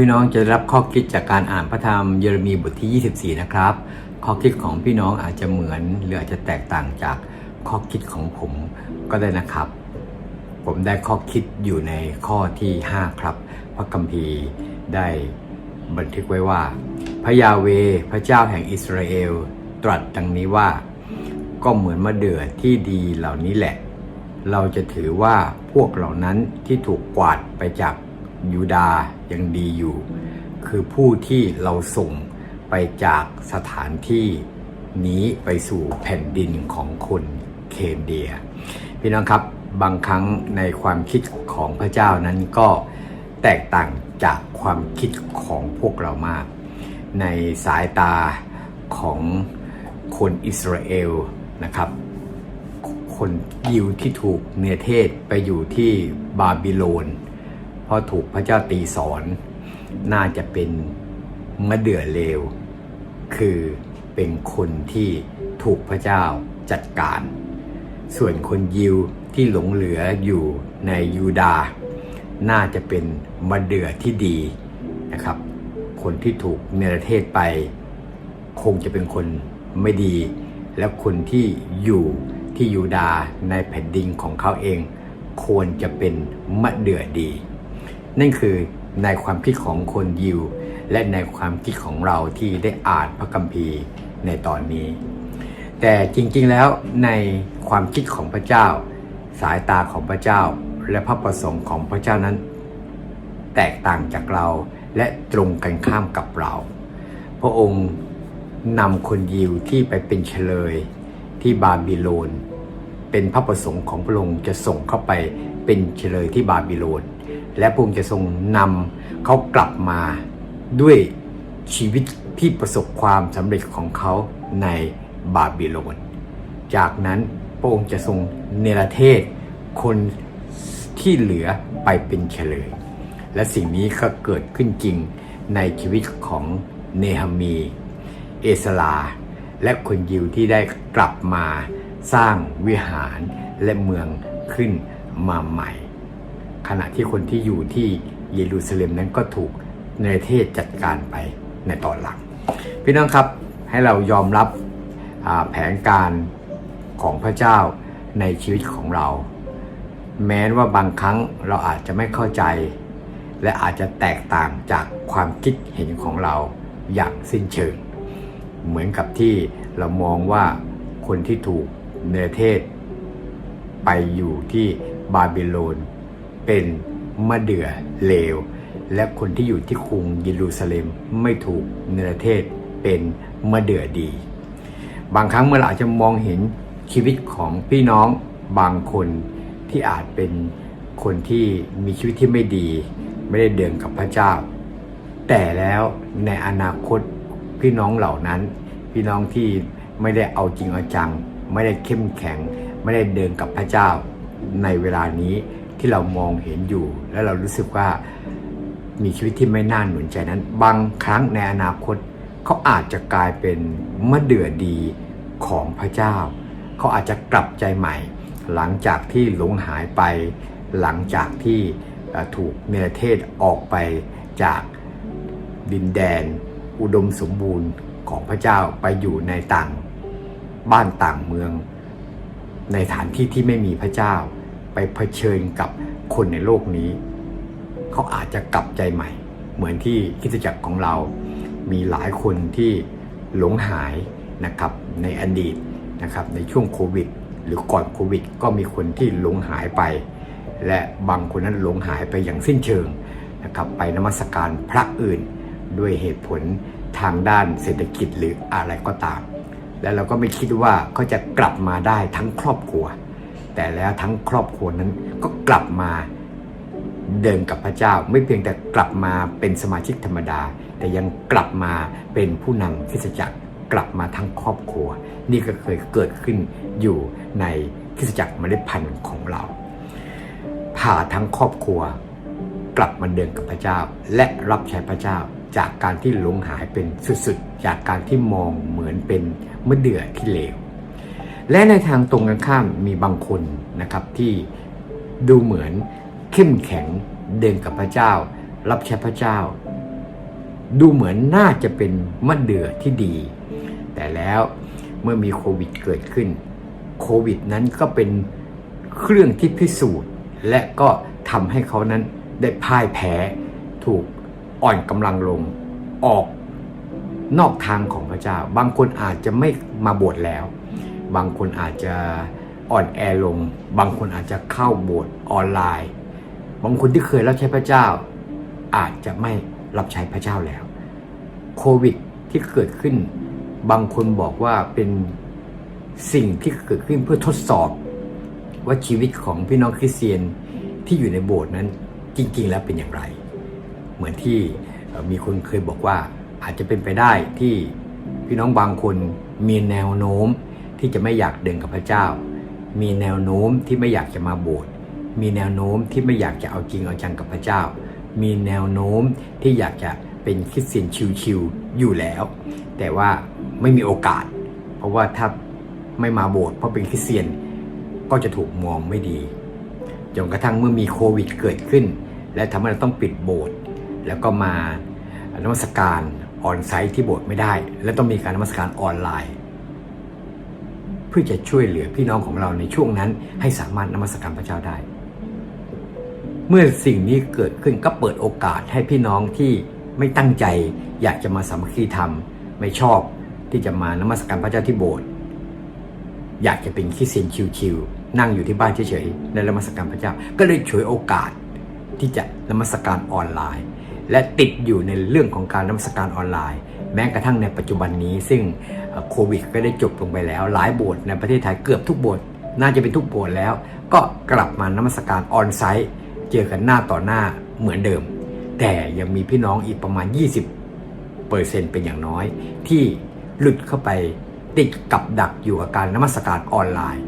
พี่น้องจะรับข้อคิดจากการอ่านพระธรรมเยเรมีบทที่ 24 นะครับ ข้อคิดของพี่น้องอาจจะเหมือนหรืออาจจะแตกต่างจากข้อคิดของผมก็ได้นะครับ ผมได้ข้อคิดอยู่ในข้อที่ 5 ครับ พระคัมภีร์ได้บันทึกไว้ว่า พระยาเวพระเจ้าแห่งอิสราเอลตรัสดังนี้ว่า ก็เหมือนมะเดื่อที่ดีเหล่านี้แหละ เราจะถือว่าพวกเหล่านั้นที่ถูกกวาดไปจาก ยูดาห์ยังดีอยู่ คือผู้ที่เราส่งไปจากสถานที่นี้ไปสู่แผ่นดินของคนเคนเดีย พี่น้องครับบางครั้งในความคิดของพระเจ้านั้นก็แตกต่างจากความคิดของพวกเรามาก ในสายตาของคนอิสราเอลนะครับ คนยิวที่ถูกเนเทศไปอยู่ที่บาบิโลน เพราะถูกพระเจ้าตีสอน น่าจะเป็นมะเดื่อเลว คือเป็นคนที่ถูกพระเจ้าจัดการ ส่วนคนยิวที่หลงเหลืออยู่ในยูดา น่าจะเป็นมะเดื่อที่ดีนะครับ คนที่ถูกเนรเทศไป คงจะเป็นคนไม่ดี และคนที่อยู่ที่ยูดาในแผ่นดินของเขาเอง ควรจะเป็นมะเดื่อดี นั่นคือในความคิดของคนยิว และในความคิดของเราที่ได้อ่านพระคัมภีร์ในตอนนี้ แต่จริงๆแล้วในความคิดของพระเจ้า สายตาของพระเจ้าและพระประสงค์ของพระเจ้านั้น แตกต่างจากเราและตรงกันข้ามกับเรา พระองค์นำคนยิวที่ไปเป็นเฉลยที่บาบิโลน เป็นพระประสงค์ของพระองค์จะส่งเข้าไปเป็นเฉลยที่บาบิโลน และพระองค์จะทรงนำเขากลับมาด้วยชีวิตที่ประสบความสำเร็จของเขาในบาบิโลน จากนั้นพระองค์จะทรงเนรเทศ คนที่เหลือไปเป็นเฉลย และสิ่งนี้ก็เกิดขึ้นจริงในชีวิตของเนหามี เอสลา และคนยิวที่ได้กลับมาสร้างวิหารและเมืองขึ้นมาใหม่ ขณะที่คนที่อยู่ที่เยรูซาเล็มนั้นก็ถูกเนรเทศจัดการไปในตอนหลัง พี่น้องครับให้เรายอมรับแผนการของพระเจ้าในชีวิตของเรา แม้ว่าบางครั้งเราอาจจะไม่เข้าใจ และอาจจะแตกต่างจากความคิดเห็นของเราอย่างสิ้นเชิง เหมือนกับที่เรามองว่าคนที่ถูกเนรเทศ ไปอยู่ที่บาบิโลน เป็นมะเดื่อเลว และคนที่อยู่ที่กรุงเยรูซาเล็มไม่ถูกเนรเทศเป็นมะเดื่อดี บางครั้งเมื่อเราอาจจะมองเห็นชีวิตของพี่น้องบางคนที่อาจเป็นคนที่มีชีวิตที่ไม่ดี ไม่ได้เดินกับพระเจ้า แต่แล้วในอนาคตพี่น้องเหล่านั้น พี่น้องที่ไม่ได้เอาจริงเอาจัง ไม่ได้เข้มแข็ง ไม่ได้เดินกับพระเจ้า ในเวลานี้ ที่เรามองเห็นอยู่ และเรารู้สึกว่ามีชีวิตที่ไม่น่าหนุนใจนั้น บางครั้งในอนาคตเขาอาจจะกลายเป็นมะเดื่อดีของพระเจ้า เขาอาจจะกลับใจใหม่ หลังจากที่หลงหายไป หลังจากที่ถูกเนรเทศออกไปจากดินแดน อุดมสมบูรณ์ของพระเจ้าไปอยู่ในต่างบ้านต่างเมือง ในฐานที่ที่ไม่มีพระเจ้า ไปเผชิญกับคนในโลกนี้ เขาอาจจะกลับใจใหม่ เหมือนที่คริสตจักรของเรา มีหลายคนที่หลงหายนะครับในอดีตนะครับในช่วงโควิด หรือก่อนโควิด ก็มีคนที่หลงหายไป และบางคนนั้นหลงหายไปอย่างสิ้นเชิงนะครับไปนมัสการพระอื่น ด้วยเหตุผลทางด้านเศรษฐกิจหรืออะไรก็ตาม และเราก็ไม่คิดว่าเขาจะกลับมาได้ทั้งครอบครัว แต่แล้วทั้งครอบครัวนั้นก็กลับมาเดินกับพระเจ้า ไม่เพียงแต่กลับมาเป็นสมาชิกธรรมดา แต่ยังกลับมาเป็นผู้นำคริสตจักรกลับมาทั้งครอบครัว นี่ก็เคยเกิดขึ้นอยู่ในคริสตจักรเมล็ดพันธุ์ของเราพาทั้งครอบครัว กลับมาเดินกับพระเจ้า และรับใช้พระเจ้าจากการที่หลงหายเป็นสุดๆ จากการที่มองเหมือนเป็นมะเดื่อที่เลว และในทางตรงกันข้ามมีบางคนนะครับที่ดูเหมือนเข้มแข็งเดินกับพระเจ้า รับใช้พระเจ้า ดูเหมือนน่าจะเป็นมะเดื่อที่ดี แต่แล้วเมื่อมีโควิดเกิดขึ้นโควิดนั้นก็เป็นเครื่องที่พิสูจน์ และก็ทำให้เขานั้นได้พ่ายแพ้ถูกอ่อนกำลังลงออกนอกทางของพระเจ้า บางคนอาจจะไม่มาบวชแล้ว บางคนอาจจะอ่อนแอลง บางคนอาจจะเข้าโบสถ์ออนไลน์ บางคนที่เคยรับใช้พระเจ้า อาจจะไม่รับใช้พระเจ้าแล้ว โควิดที่เกิดขึ้น บางคนบอกว่าเป็นสิ่งที่เกิดขึ้นเพื่อทดสอบ ว่าชีวิตของพี่น้องคริสเตียนที่อยู่ในโบสถ์นั้นจริง ๆ แล้วเป็นอย่างไร เหมือนที่มีคนเคยบอกว่าอาจจะเป็นไปได้ที่พี่น้องบางคนมีแนวโน้ม ที่จะไม่อยากเดินกับพระเจ้า มีแนวโน้มที่ไม่อยากจะมาโบสถ์มีแนวโน้มที่ไม่อยากจะเอาจริงเอาจังกับพระเจ้า มีแนวโน้มที่อยากจะเป็นคริสเตียนชิวๆอยู่แล้ว แต่ว่าไม่มีโอกาส เพราะว่าถ้าไม่มาโบสถ์เพราะเป็นคริสเตียนก็จะถูกมองไม่ดีจนกระทั่งเมื่อมีโควิดเกิดขึ้น และทำให้เราต้องปิดโบสถ์แล้วก็มานมัสการออนไซต์ที่โบสถ์ไม่ได้ และต้องมีการนมัสการออนไลน์ เพื่อจะช่วยเหลือพี่น้องของเราในช่วงนั้นให้สามารถนมัสการพระเจ้าได้ เมื่อสิ่งนี้เกิดขึ้นก็เปิดโอกาสให้พี่น้องที่ไม่ตั้งใจ อยากจะมาสามัคคีธรรม ไม่ชอบที่จะมานมัสการพระเจ้าที่โบสถ์อยากจะเป็นคริสเตียนชิวๆนั่งอยู่ที่บ้านเฉยๆในนมัสการพระเจ้า ก็เลยฉวยโอกาสที่จะนมัสการออนไลน์ และติดอยู่ในเรื่องของการนมัสการออนไลน์ แม้กระทั่งในปัจจุบันนี้ ซึ่งโควิดก็ได้จบลงไปแล้ว หลายโบสถ์ในประเทศไทยเกือบทุกโบสถ์น่าจะเป็นทุกโบสถ์แล้ว ก็กลับมานมัสการออนไซต์เจอกันหน้าต่อหน้าเหมือนเดิม แต่ยังมีพี่น้องอีกประมาณ 20เปอร์เซ็นต์เป็นอย่างน้อย ที่หลุดเข้าไปติดกับดักอยู่กับการนมัสการออนไลน์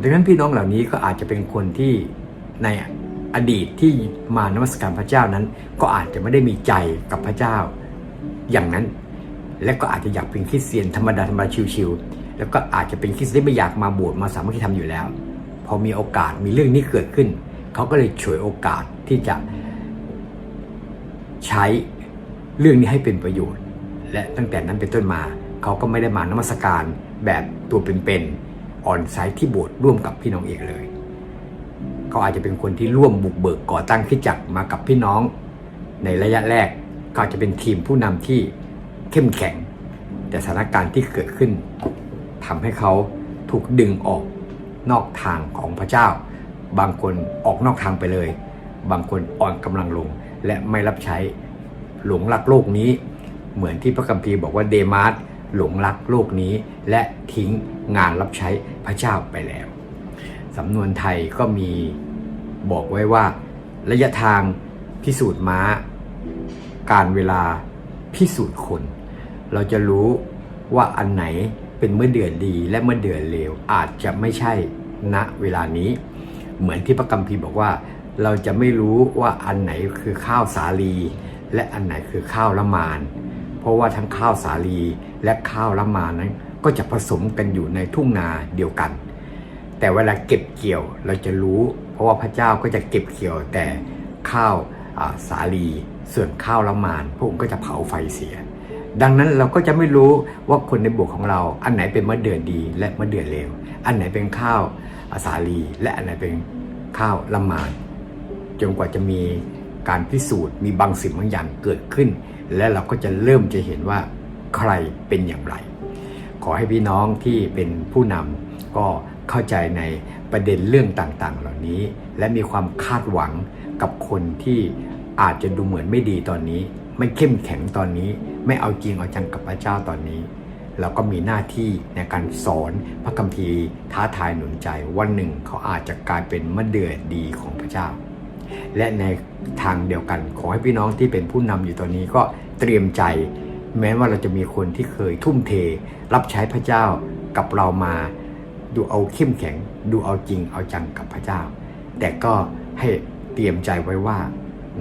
ดังนั้นพี่น้องเหล่านี้ก็อาจจะเป็นคนที่ในอดีตที่มานมัสการพระเจ้านั้น ก็อาจจะไม่ได้มีใจกับพระเจ้า อย่างนั้น และก็อาจจะอยากเป็นคริสเตียนธรรมดาธรรมดาชิวๆแล้วก็อาจจะเป็นคริสเตียนที่ไม่อยากมาบวชมาสามัคคีธรรมอยู่แล้ว พอมีโอกาสมีเรื่องนี้เกิดขึ้น เขาก็เลยฉวยโอกาสที่จะใช้เรื่องนี้ให้เป็นประโยชน์ และตั้งแต่นั้นเป็นต้นมา เขาก็ไม่ได้มานมัสการแบบตัวเป็นๆออนไซต์ที่โบสถ์ร่วมกับพี่น้องเอกเลยเขาอาจจะเป็นคนที่ร่วมบุกเบิกก่อตั้งขึ้นจักมากับพี่น้องในระยะแรก ก็จะเป็นทีมผู้นำที่เข้มแข็ง แต่สถานการณ์ที่เกิดขึ้นทำให้เขาถูกดึงออกนอกทางของพระเจ้า บางคนออกนอกทางไปเลย บางคนอ่อนกำลังลงและไม่รับใช้หลงรักโลกนี้ เหมือนที่พระคัมภีร์บอกว่าเดมาสหลงรักโลกนี้ และทิ้งงานรับใช้พระเจ้าไปแล้วสำนวนไทยก็มีบอกไว้ว่า ระยะทางพิสูจน์ม้า การเวลาพิสูจน์คน เราจะรู้ว่าอันไหนเป็นเมื่อเดือนดีและเมื่อเดือนเลวอาจจะไม่ใช่ณเวลานี้ เหมือนที่พระกัมพีบอกว่า เราจะไม่รู้ว่าอันไหนคือข้าวสาลี และอันไหนคือข้าวละมาน เพราะว่าทั้งข้าวสาลีและข้าวละมานนั้นก็จะผสมกันอยู่ในทุ่งนาเดียวกัน แต่เวลาเก็บเกี่ยวเราจะรู้ เพราะว่าพระเจ้าก็จะเก็บเกี่ยวแต่ข้าว สาลีส่วนข้าวละมานพระองค์ก็จะเผาไฟเสีย ดังนั้นเราก็จะไม่รู้ว่าคนในบวกของเราอันไหนเป็นมะเดื่อดีและมะเดื่อเลวอันไหนเป็นข้าวสาลี และอันไหนเป็นข้าวละมานจนกว่าจะมีการพิสูจน์มีบางสิ่งบางอย่างเกิดขึ้น และเราก็จะเริ่มจะเห็นว่าใครเป็นอย่างไร ขอให้พี่น้องที่เป็นผู้นำก็เข้าใจในประเด็นเรื่องต่างๆ เหล่านี้ และมีความคาดหวัง กับคนที่อาจจะดูเหมือนไม่ดีตอนนี้ ไม่เข้มแข็งตอนนี้ ไม่เอาจริงเอาจังกับพระเจ้าตอนนี้เราก็มีหน้าที่ในการสอนพระคัมภีร์ท้าทายหนุนใจวันหนึ่งเขาอาจจะกลายเป็นมะเดื่อดีของพระเจ้า และในทางเดียวกันขอให้พี่น้องที่เป็นผู้นำอยู่ตอนนี้ก็เตรียมใจ แม้ว่าเราจะมีคนที่เคยทุ่มเท รับใช้พระเจ้ากับเรามาดูเอาเข้มแข็ง ดูเอาจริงเอาจังกับพระเจ้า แต่ก็ให้ ตรียมใจไว้ว่า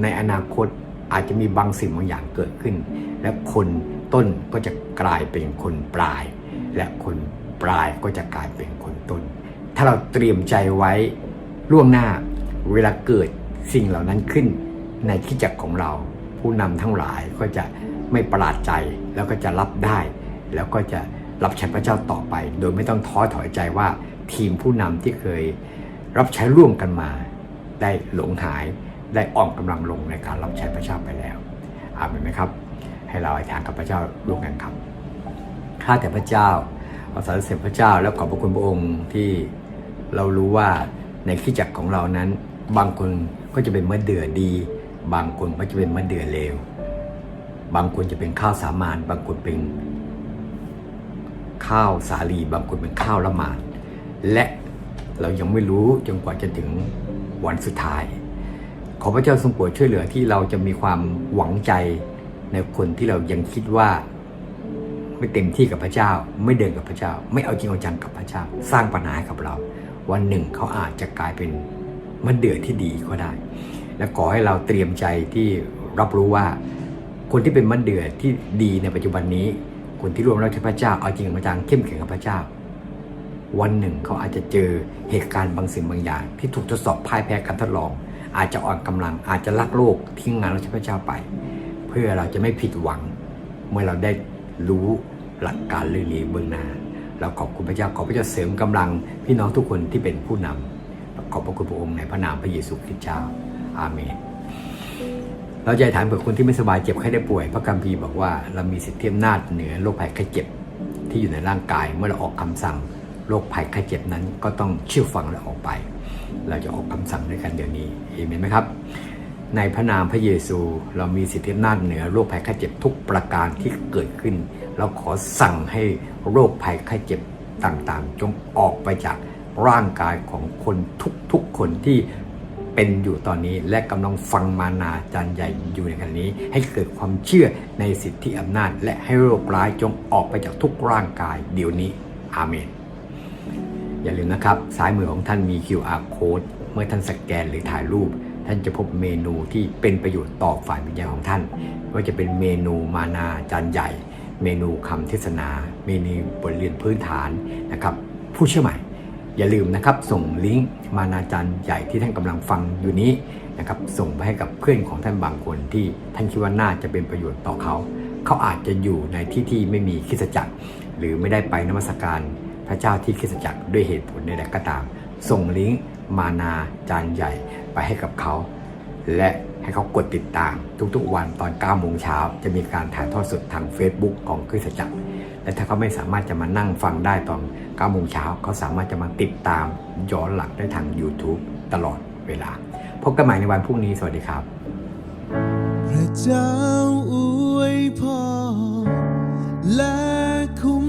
ในอนาคตอาจจะมีบางสิ่งบางอย่างเกิดขึ้น และคนต้นก็จะกลายเป็นคนปลาย และคนปลายก็จะกลายเป็นคนต้น ถ้าเราเตรียมใจไว้ล่วงหน้าเวลาเกิดสิ่งเหล่านั้นขึ้น ในที่จักของเรา ผู้นำทั้งหลายก็จะไม่ประหลาดใจแล้วก็จะรับได้ แล้วก็จะรับใช้พระเจ้าต่อไป โดยไม่ต้องท้อถอยใจว่าทีมผู้นำที่เคยรับใช้ร่วมกันมา ได้หลงหาย ได้อ่อนกำลังลงในการรับใช้พระเจ้าไปแล้วอาเมนไหมครับ ให้เราอธิษฐานกับพระเจ้าร่วมกันครับข้าแต่พระเจ้าเอาสรรเสริญพระเจ้าแล้วขอบพระคุณพระองค์ที่เรารู้ว่าในขี้จักรของเรานั้น บางคนก็จะเป็นมะเดื่อดี บางคนก็จะเป็นมะเดื่อเลว บางคนจะเป็นข้าวสามานบางคนเป็นข้าวสาลี บางคนเป็นข้าวละหมาดและเรายังไม่รู้จนกว่าจะถึง วันสุดท้าย ขอพระเจ้าทรงโปรดช่วยเหลือที่เราจะมีความหวังใจในคนที่เรายังคิดว่าไม่เต็มที่กับพระเจ้า ไม่เดินกับพระเจ้า ไม่เอาจริงเอาจังกับพระเจ้า สร้างปัญหาให้กับเรา วันหนึ่งเขาอาจจะกลายเป็นมันเดือดที่ดีก็ได้ และขอให้เราเตรียมใจที่รับรู้ว่า คนที่เป็นมันเดือดที่ดีในปัจจุบันนี้ คนที่ร่วมรับใช้พระเจ้าเอาจริงเอาจังเข้มแข็งกับพระเจ้า วันหนึ่งเขาอาจจะเจอเหตุการณ์บางสิ่งบางอย่าง ที่ถูกทดสอบพ่ายแพ้การทดลอง อาจจะอ่อนกำลังอาจจะลักโลกทิ้งงานรัชพระเจ้าไป เพื่อเราจะไม่ผิดหวัง เมื่อเราได้รู้หลักการเรื่องนี้เบื้องหน้าเราขอบคุณพระเจ้าขอพระเจ้าเสริมกำลังพี่น้องทุกคนที่เป็นผู้นำขอบพระคุณพระองค์ในพระนามพระเยซูคริสต์เจ้าอาเมนเราจะอธิษฐานเผื่อคนที่ไม่สบายเจ็บไข้ได้ป่วย พระคัมภีร์บอกว่าเรามีสิทธิอำนาจเหนือโรคภัยไข้เจ็บที่อยู่ในร่างกายเมื่อเราออกคำสั่ง โรคภัยไข้เจ็บนั้นก็ต้องเชื่อฟังและออกไป เราจะออกคำสั่งด้วยกันเดี๋ยวนี้เห็นไหมครับ ในพระนามพระเยซูเรามีสิทธิอำนาจเหนือโรคภัยไข้เจ็บทุกประการที่เกิดขึ้น เราขอสั่งให้โรคภัยไข้เจ็บต่างๆ จงออกไปจากร่างกายของคนทุกๆคนที่เป็นอยู่ตอนนี้และกำลังฟังมานาจารย์ใหญ่อยู่ในขณะนี้ ให้เกิดความเชื่อในสิทธิอำนาจ และให้โรคร้ายจงออกไปจากทุกร่างกายเดี๋ยวนี้ อาเมน อย่าลืมนะครับ ซ้ายมือของท่านมี QR code เมื่อท่านสแกนหรือถ่ายรูป ท่านจะพบเมนูที่เป็นประโยชน์ต่อฝ่ายวิญญาณของท่านว่าจะเป็นเมนูมานาจานใหญ่ เมนูคำเทศนา เมนูบทเรียนพื้นฐานนะครับ ผู้เชื่อใหม่ อย่าลืมนะครับ ส่งลิงก์มานาจารย์ใหญ่ที่ท่านกำลังฟังอยู่นี้นะครับ ส่งไปให้กับเพื่อนของท่านบางคนที่ท่านคิดว่าน่าจะเป็นประโยชน์ต่อเขา เขาอาจจะอยู่ในที่ที่ไม่มีคิสจักร หรือไม่ได้ไปนมัสการ พระเจ้าที่คริสตจักรด้วยเหตุผลใดๆก็ตาม ส่งลิงก์มานาจารย์ใหญ่ไปให้กับเขา และให้เขากดติดตามทุกๆวันตอน9โมงเช้าจะมีการถ่ายทอดสดทาง Facebook ของคริสตจักร และถ้าเขาไม่สามารถจะมานั่งฟังได้ตอน9โมงเช้าเขาสามารถจะมาติดตามย้อนหลังได้ทาง YouTube ตลอดเวลา พบกันใหม่ในวันพรุ่งนี้ สวัสดีครับ พระเจ้าอวยพรและคุ้ม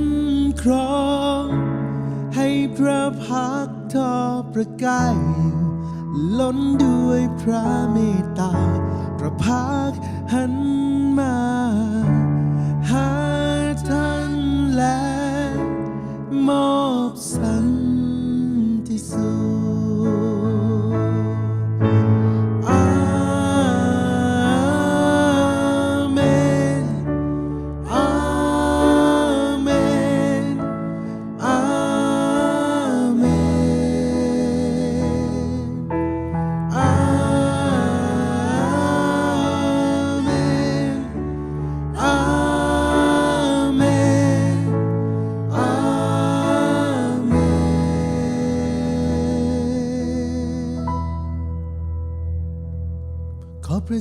ครอง ให้พระพักทอประกายอยู่ล้นด้วยพระเมตตา พระพักหันมา หาท่านและมอบสันติสุข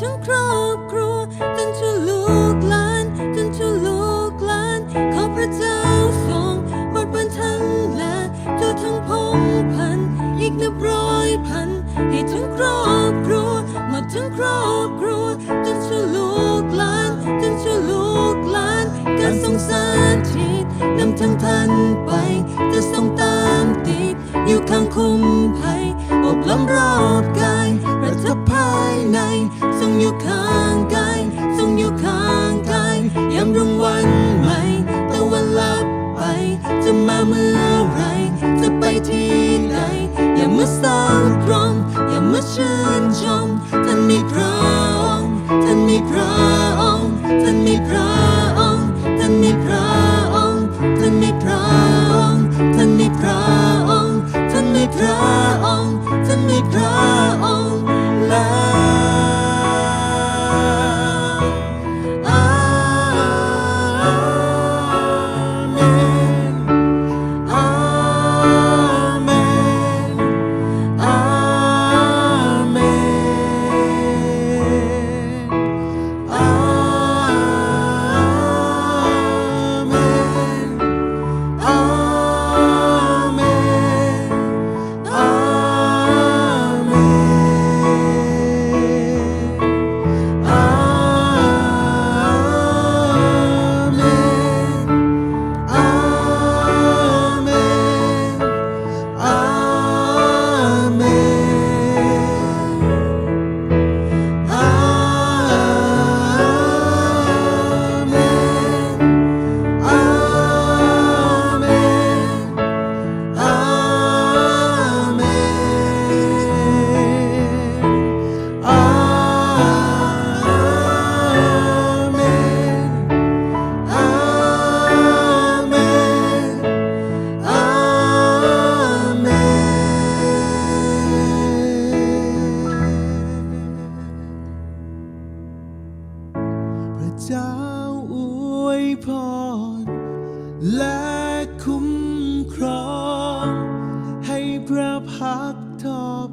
ทั้งครอบครัวจนชั่วลูกหลานจนชั่วลูกหลานข้าพระเจ้าทรงโปรดบันทันและทั่วทั้งพงพันอีกนับร้อยพันให้ทั้งครอบครัวหมดทั้งครอบครัวจนชั่วลูกหลานจนชั่วลูกหลานการทรงสาธิตนำทั้งท่านไป พระองค์ท่านมีพระองค์ท่านมีพระ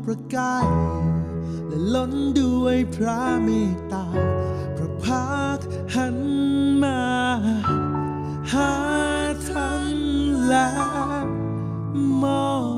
ประกาย และล้นด้วยพระเมตตา พระพักหันมา หาท่านและมอง